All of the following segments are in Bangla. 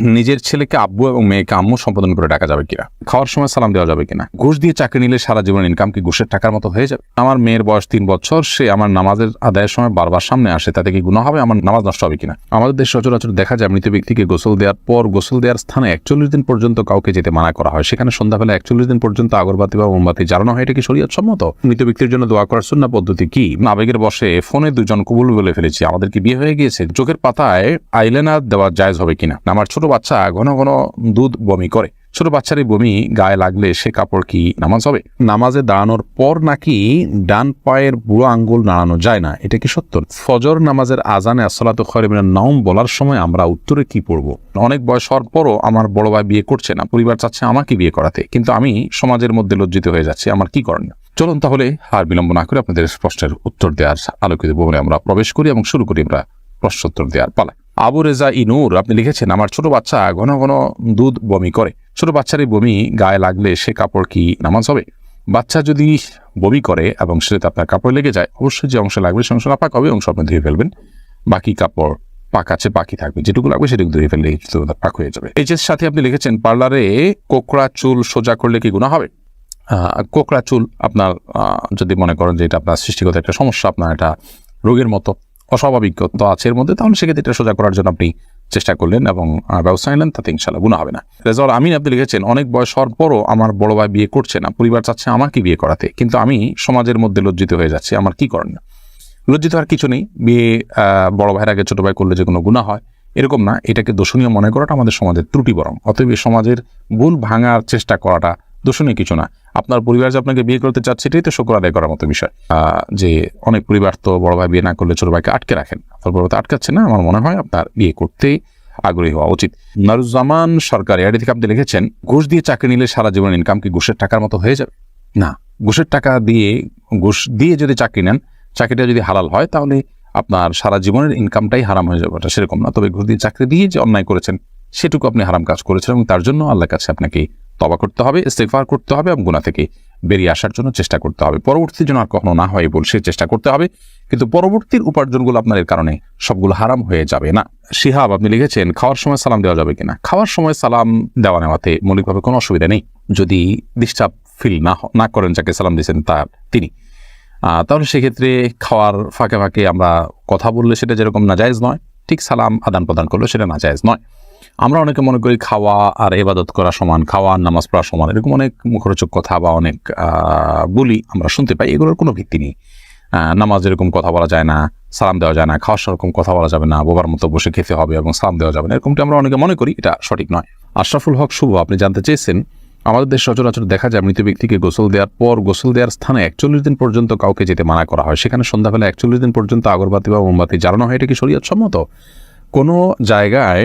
নিজের ছেলেকে আব্বু এবং মেয়েকে আম্মু সম্পাদন করে ডাকা যাবে কিনা? খাওয়ার সময় সালাম দেওয়া যাবে কিনা? ঘুষ দিয়ে চাকরি নিলে সারা জীবন ইনকাম কি ঘুষের টাকার মতো হয়ে যাবে? আমার মেয়ের বয়স তিন বছর, সে আমার নামাজের আদায়ের সময় বারবার সামনে আসে, তাতে কি গুণা হবে? আমার নামাজ নষ্ট হবে কিনা? আমাদের দেশ সচরাচর দেখা যায় মৃত ব্যক্তিকে গোসল দেওয়ার পর গোসল দেওয়ার স্থানে একচল্লিশ দিন পর্যন্ত কাউকে যেতে মানা করা হয়। সেখানে সন্ধ্যাবেলা একচল্লিশ দিন পর্যন্ত আগরবাতি বা মোমবাতি জ্বালানো হয়। এটা কি শরীয়ত সম্মত? মৃত ব্যক্তির জন্য দোয়া করার সুন্না পদ্ধতি কি? আবেগের বসে ফোনে দুজন কবুল বলে ফেলেছি। আমাদের কি বিয়ে হয়ে গিয়েছে? চোখের পাতায় আইলেনার দেওয়া জায়জ হবে কিনা? আমার ছোট বাচ্চা ঘন ঘন দুধ বমি করে। ছোট বাচ্চারই বমি গায়ে লাগলে সে কাপড় কি নামাজ হবে? নামাজে দাঁড়ানোর পর নাকি ডান পায়ের বুড়ো আঙ্গুল নাড়ানো যায় না? এটা কি সত্য? ফজর নামাজের আজানে আসলাত খরিমিনা নাম বলার সময় আমরা উত্তরে কি পড়ব? অনেক বয়স হওয়ার পরও আমার বড় ভাই বিয়ে করছে না পরিবার চাচ্ছে আমাকে বিয়ে করাতে। কিন্তু আমি সমাজের মধ্যে লজ্জিত হয়ে যাচ্ছি আমার কি করণীয়? চলুন তাহলে আর বিলম্ব না করে আপনাদের প্রশ্নের উত্তর দেওয়ার আলোকিত ভবনে আমরা প্রবেশ করি এবং শুরু করি আমরা প্রশ্নোত্তর দেওয়ার পালা আবু রেজা ইনুর আপনি লিখেছেন, আমার ছোট বাচ্চা ঘন ঘন দুধ বমি করে। ছোট বাচ্চারই বমি গায়ে লাগলে সে কাপড় কি নামাজ হবে? বাচ্চা যদি বমি করে এবং সেটাতে আপনার কাপড় লেগে যায়, অবশ্যই যে অংশ লাগবে সে অংশ নাপাক হবে, অংশ আপনি ধুয়ে ফেলবেন। বাকি কাপড় পাক আছে, বাকি থাকবে। যেটুকু লাগবে সেটুকু ধুয়ে ফেললে পাক হয়ে যাবে। এইচের সাথে আপনি লিখেছেন, পার্লারে কোকড়া চুল সোজা করলে কি গুণা হবে? কোকড়া চুল আপনার যদি মনে করেন যে এটা আপনার সৃষ্টিগত একটা সমস্যা, আপনার এটা রোগের মতো। অস্বাভাবিকত্ব আছে এর মধ্যে, তাহলে সেক্ষেত্রে এটা সোজা করার জন্য আপনি চেষ্টা করলেন এবং ব্যবস্থা নিলেন, তাতে ইনশাল্লাহ গুণা হবে না। রেজাল আমিন আপনি লিখেছেন, অনেক বয়স হওয়ার পরও আমার বড় ভাই বিয়ে করছে না, পরিবার চাচ্ছে আমাকে বিয়ে করাতে? কিন্তু আমি সমাজের মধ্যে লজ্জিত হয়ে যাচ্ছি, আমার কি করণীয়? লজ্জিত আর কিছু নেই, বিয়ে বড় ভাইয়ের আগে ছোটো ভাই করলে যে কোনো গুণা হয়, এরকম না, এটাকে দোষণীয় মনে করাটা আমাদের সমাজের ত্রুটি বরং। অতএব সমাজের ভুল ভাঙার চেষ্টা করাটা দোষণীয় কিছু না। আপনার পরিবার যে আপনাকে বিয়ে করতে চাচ্ছে, এটাই তো শোকর আদায় করার মতো বিষয়। যে অনেক পরিবার তো বড় ভাই বিয়ে না করলে ছোট ভাইকে আটকে রাখেন। আপনার বড় আটকাচ্ছে না, আমার মনে হয় আপনার বিয়ে করতে আগ্রহী হওয়া উচিত। নারুজ্জামান সরকার এআডি থেকে আপনি লিখেছেন, ঘুষ দিয়ে চাকরি নিলে সারা জীবন ইনকাম কি ঘুষের টাকার মতো হয়ে যাবে? না। ঘুষের টাকা দিয়ে, ঘুষ দিয়ে যদি চাকরি নেন, চাকরিটা যদি হালাল হয়, তাহলে আপনার সারা জীবনের ইনকামটাই হারাম হয়ে যাবে। ওটা সেরকম না। তবে ঘুষ দিয়ে চাকরি দিয়ে যে অন্যায় করেছেন, সেটুকু আপনি হারাম কাজ করেছেন এবং তার জন্য আল্লাহর কাছে আপনাকে তবা করতে হবে ইস্তেফার করতে হবে এবং গুণা থেকে বেরিয়ে আসার জন্য চেষ্টা করতে হবে। পরবর্তী যেন আর কখনো না হয় বল সে চেষ্টা করতে হবে। কিন্তু পরবর্তীর উপার্জনগুলো আপনার এর কারণে সবগুলো হারাম হয়ে যাবে না। শিহাব আপনি লিখেছেন, খাওয়ার সময় সালাম দেওয়া যাবে কিনা? খাওয়ার সময় সালাম দেওয়া নেওয়াতে মৌলিকভাবে কোনো অসুবিধা নেই। যদি ডিস্টার্ব ফিল না না করেন যাকে সালাম দিয়েছেন তার তিনি। তাহলে সেক্ষেত্রে খাওয়ার ফাঁকে ফাঁকে আমরা কথা বললে সেটা যেরকম নাজায়েজ নয়, ঠিক সালাম আদান প্রদান করলে সেটা নাজায়েজ নয়। আমরা অনেকে মনে করি খাওয়া আর এবাদত করা সমান, খাওয়া আর নামাজ পড়া সমান, এরকম অনেক মুখরোচক কথা বা অনেক বলি আমরা শুনতে পাই, এগুলোর কোনো ভিত্তি নেই। নামাজ এরকম কথা বলা যায় না, সালাম দেওয়া যায় না, খাওয়ার সেরকম কথা বলা যাবে না, বোবার মতো বসে খেতে হবে এবং সালাম দেওয়া যাবে না, এরকমটি আমরা অনেকে মনে করি, এটা সঠিক নয়। আশরাফুল হক শুভ, আপনি জানতে চেয়েছেন, আমাদের দেশ সচরাচর দেখা যায় মৃত ব্যক্তিকে গোসল দেওয়ার পর গোসল দেওয়ার স্থানে একচল্লিশ দিন পর্যন্ত কাউকে যেতে মানা করা হয়। সেখানে সন্ধ্যাবেলা একচল্লিশ দিন পর্যন্ত আগরবাতি বা মোমবাতি জ্বালানো হয়, এটা কি শরীয়ত সম্মত? কোনো জায়গায়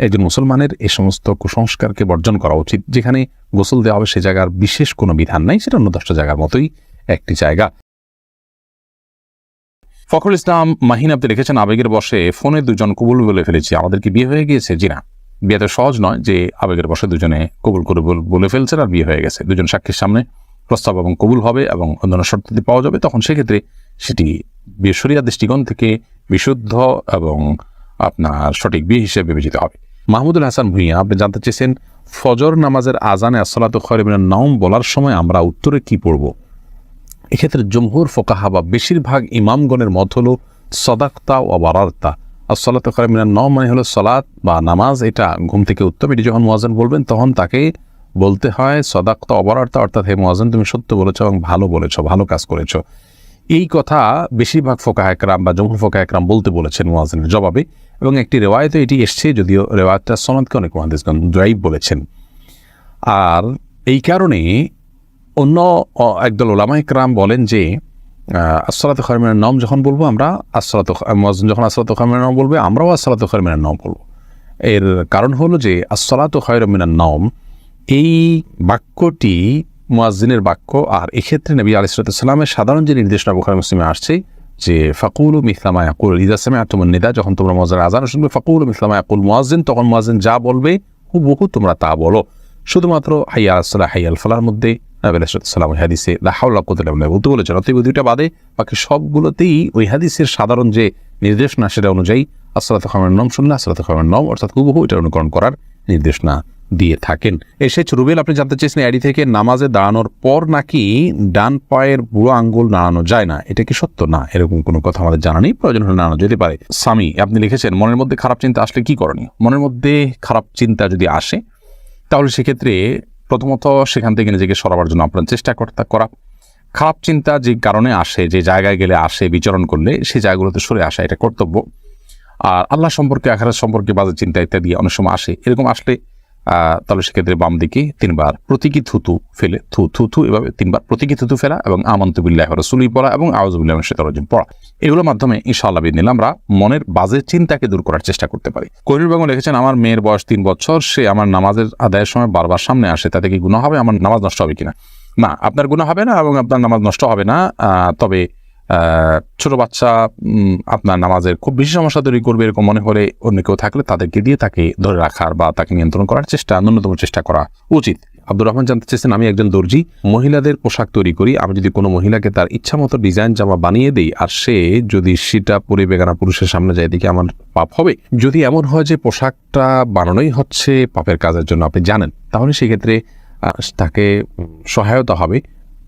একজন মুসলমানের এই সমস্ত কুসংস্কারকে বর্জন করা উচিত। যেখানে গোসল দেওয়া হবে সে জায়গার বিশেষ কোনো বিধান নাই, সেটা অন্য দশটা জায়গার মতোই একটি জায়গা। ফখরুল ইসলাম মাহিন আপনি লিখেছেন আবেগের বসে ফোনে দুজন কবুল বলে ফেলেছি। আমাদের কি বিয়ে হয়ে গিয়েছে? জি না। বিয়েতে সহজ নয় যে আবেগের বসে দুজনে কবুল করে বলে ফেলছেন আর বিয়ে হয়ে গেছে। দুজন সাক্ষীর সামনে প্রস্তাব এবং কবুল হবে এবং অন্যান্য শর্তাদি পাওয়া যাবে। তখন সেক্ষেত্রে সেটি বিয়ে শরিয়া দৃষ্টিকোণ থেকে বিশুদ্ধ এবং আপনার সঠিক বিয়ে হিসেবে বিবেচিত হবে। মাহমুদুল হাসান ভুঁইয়া, আপনি জানতে চেয়েছেন ফজর নামাজের আজানে আসসালাত খরিমিনের নাম বলার সময় আমরা উত্তরে কি পড়ব? এক্ষেত্রে জমহুর ফোকাহা বা বেশিরভাগ ইমামগণের মত হলো সদাক্তা ও বারার্তা আর সলাত খরিমিনার নাম মানে হলো সলাৎ বা নামাজ, এটা ঘুম থেকে উত্তম এটি যখন মোয়াজান বলবেন, তখন তাকে বলতে হয় সদাক্তা অবরার্তা অর্থাৎ হে মোয়াজান তুমি সত্য বলেছ এবং ভালো বলেছ, ভালো কাজ করেছ। এই কথা বেশিরভাগ ফোকা একরাম বা জমহুর ফোকা একরাম বলতে বলেছেন মোয়াজিনের জবাবে। এবং একটি রেওয়ায়তে এটি এসছে, যদিও রেওয়ায়তটা সনদকে অনেক মহাদিসগণ ড্রাইভ বলেছেন। আর এই কারণে অন্য একদল ওলামা একরাম বলেন যে আসসালাত খরমিনের নাম যখন বলব আমরা মোয়াজিন যখন আসসালাত খরমিনের নাম বলবে, আমরাও আসসালাত খরমিনের নাম বলব। এর কারণ হলো যে, আসসালাত খয়রমিনার নাম, এই বাক্যটি মুয়াজ্জিনের বাক্য, আর এক্ষেত্রে নবী আলিসালামের সাধারণ যে নির্দেশনা বুখারি মুসলিমে আসছে যে ফাকুল মিসলামা ইয়াকুল। ইদাসমে আতমন নিদা, যখন তোমরা মজার আজান শুনবে, ফাকুল মিসলামা ইয়াকুল মুয়াজ্জিন, তখন মুয়াজ্জিন যা বলবে, হুবহু তোমরা তা বলো। শুধুমাত্র হাইয়া আসসালাহ হাইয়াল ফালার মধ্যে আলাইসালাম হাদিসে লাহাউল্লাহ কোথাও বলতে বলেছেন। অতএব দুইটা বাদে বাকি সবগুলোতেই ওই হাদিসের সাধারণ যে নির্দেশনা সেটা অনুযায়ী আসসালাত খামের নম শুনলে আসসালাত খামের নম, অর্থাৎ হুবহু এটা অনুকরণ করার নির্দেশনা দিয়ে থাকেন। এসে রুবেল, আপনি জানতে চেয়েছেন এডি থেকে নামাজে দাঁড়ানোর পর নাকি ডান পায়ের বুড়ো আঙ্গুল নাড়ানো যায় না? এটা কি সত্য? না, এরকম কোনো কথা আমাদের জানা নেই। প্রয়োজন হলে নাড়ানো যেতে পারে। স্বামী, আপনি লিখেছেন, মনের মধ্যে খারাপ চিন্তা আসলে কি করণীয়? মনের মধ্যে খারাপ চিন্তা যদি আসে, তাহলে সেক্ষেত্রে প্রথমত সেখান থেকে নিজেকে সরাবার জন্য আপনার চেষ্টা করতে, করা। খারাপ চিন্তা যে কারণে আসে, যে জায়গায় গেলে আসে, বিচরণ করলে সেই জায়গাগুলোতে সরে আসা এটা কর্তব্য। আর আল্লাহ সম্পর্কে, আখারাত সম্পর্কে বাজে চিন্তা ইত্যাদি অনেক সময় আসে। এরকম আসলে তাহলে সেক্ষেত্রে বাম দিকে তিনবার প্রতীকী থুতু ফেলে, থু থু থু এভাবে তিনবার প্রতীকী থুতু ফেলা এবং আমন্তবিল্লাহ রসুলি পড়া এবং আওয়াজবুল্লাহ সেতরজিম পড়া। এগুলোর মাধ্যমে ইনশাআল্লাহ বিদিন আমরা মনের বাজে চিন্তাকে দূর করার চেষ্টা করতে পারি। কৈনুর বেগম লিখেছেন, আমার মেয়ের বয়স তিন বছর, সে আমার নামাজের আদায়ের সময় বারবার সামনে আসে, তাতে কি গুণ হবে? আমার নামাজ নষ্ট হবে কিনা? না, আপনার গুণ হবে না এবং আপনার নামাজ নষ্ট হবে না তবে ছোট বাচ্চা আপনার নামাজের খুব বেশি সমস্যা তৈরি করবে এরকম মনে হলে অন্য কেউ থাকলে তাদেরকে দিয়ে তাকে ধরে রাখার বা তাকে নিয়ন্ত্রণ করার চেষ্টা, ন্যূনতম চেষ্টা করা উচিত। আব্দুর রহমান জানতে চেয়েছেন, আমি একজন দর্জি, মহিলাদের পোশাক তৈরি করি। আমি যদি কোনো মহিলাকে তার ইচ্ছা মতো ডিজাইন জামা বানিয়ে দিই আর সে যদি সেটা পরে বেগানা পুরুষের সামনে যায় দিকে আমার পাপ হবে। যদি এমন হয় যে পোশাকটা বানানোই হচ্ছে পাপের কাজের জন্য, আপনি জানেন, তাহলে সেক্ষেত্রে তাকে সহায়তা হবে।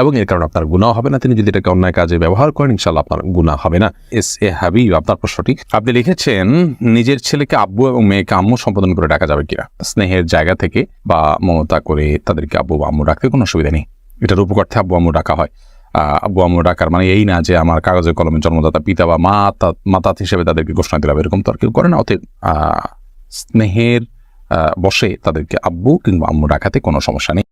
এবং এর কারণে আপনার গুণাও হবে না। তিনি যদি এটাকে অন্যায় কাজে ব্যবহার করেন ইনশাল্লাহ আপনার গুণা হবে না। এস এ হাবিব, আপনার প্রশ্নটি? আপনি লিখেছেন, নিজের ছেলেকে আব্বু এবং মেয়েকে আম্মু সম্বোধন করে ডাকা যাবে কিনা? স্নেহের জায়গা থেকে বা মমতা করে তাদেরকে আব্বু বা আম্মু ডাকতে কোনো অসুবিধা নেই। এটার উপকার্থে আব্বু আম্মু ডাকা হয়। আব্বু আম্মু ডাকার মানে এই না যে আমার কাগজে কলমে জন্মদাতা পিতা বা মা মাতাত হিসেবে তাদেরকে ঘোষণা দিলাম, এরকম তো আর কেউ করে না। অতএব স্নেহের বসে তাদেরকে আব্বু কিংবা আম্মু ডাকাতে কোনো সমস্যা নেই।